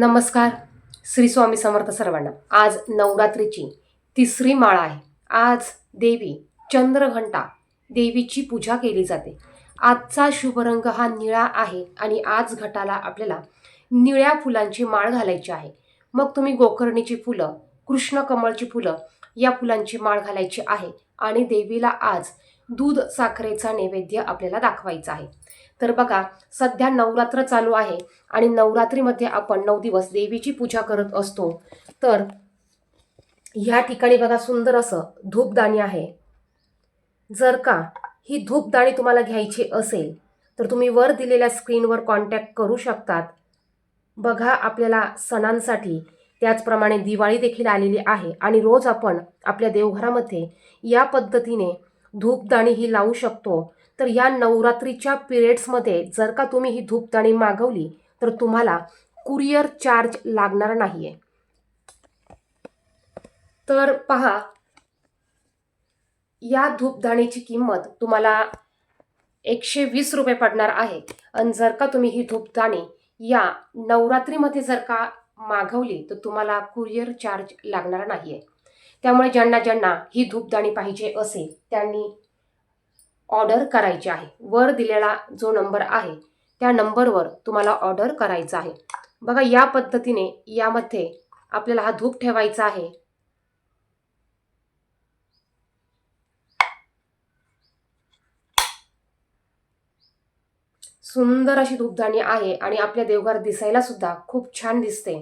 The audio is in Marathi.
नमस्कार. श्री स्वामी समर्थ सर्वांना. आज नवरात्रीची तिसरी माळ आहे. आज देवी चंद्रघंटा देवीची पूजा केली जाते. आजचा शुभ रंग हा निळा आहे आणि आज घटाला आपल्याला निळ्या फुलांची माळ घालायची आहे. मग तुम्ही गोकर्णीची फुलं कृष्ण कमळची फुलं या फुलांची माळ घालायची आहे आणि देवीला आज दूध साखरेचा नैवेद्य आपल्याला दाखवायचा आहे. तर बघा सध्या नवरात्र चालू आहे आणि नवरात्रीमध्ये आपण नऊ दिवस देवीची पूजा करत असतो. तर ह्या ठिकाणी बघा सुंदर असं धूपदाणी आहे. जर का ही धूपदाणी तुम्हाला घ्यायची असेल तर तुम्ही वर दिलेल्या स्क्रीनवर कॉन्टॅक्ट करू शकतात. बघा आपल्याला सणांसाठी त्याचप्रमाणे दिवाळी देखील आलेली आहे आणि रोज आपण आपल्या देवघरामध्ये या पद्धतीने धूपदाणी ही लावू शकतो. तर या नवरात्रीच्या पिरियड्समध्ये जर का तुम्ही ही धूपदाणी मागवली तर तुम्हाला कुरिअर चार्ज लागणार नाही आहे तर पहा या धूपदाणीची किंमत तुम्हाला एकशे वीस रुपये पडणार आहे. आणि जर का तुम्ही ही धूपदाणी या नवरात्रीमध्ये जर का मागवली तर तुम्हाला कुरिअर चार्ज लागणार नाही आहे त्यामुळे ज्यांना ज्यांना ही धूपदाणी पाहिजे असेल त्यांनी ऑर्डर करायची आहे. वर दिलेला जो नंबर आहे त्या नंबरवर तुम्हाला ऑर्डर करायचा आहे. बघा या पद्धतीने यामध्ये आपल्याला हा धूप ठेवायचा आहे. सुंदर अशी धूपदाणी आहे आणि आपल्या देवघर दिसायला सुद्धा खूप छान दिसते.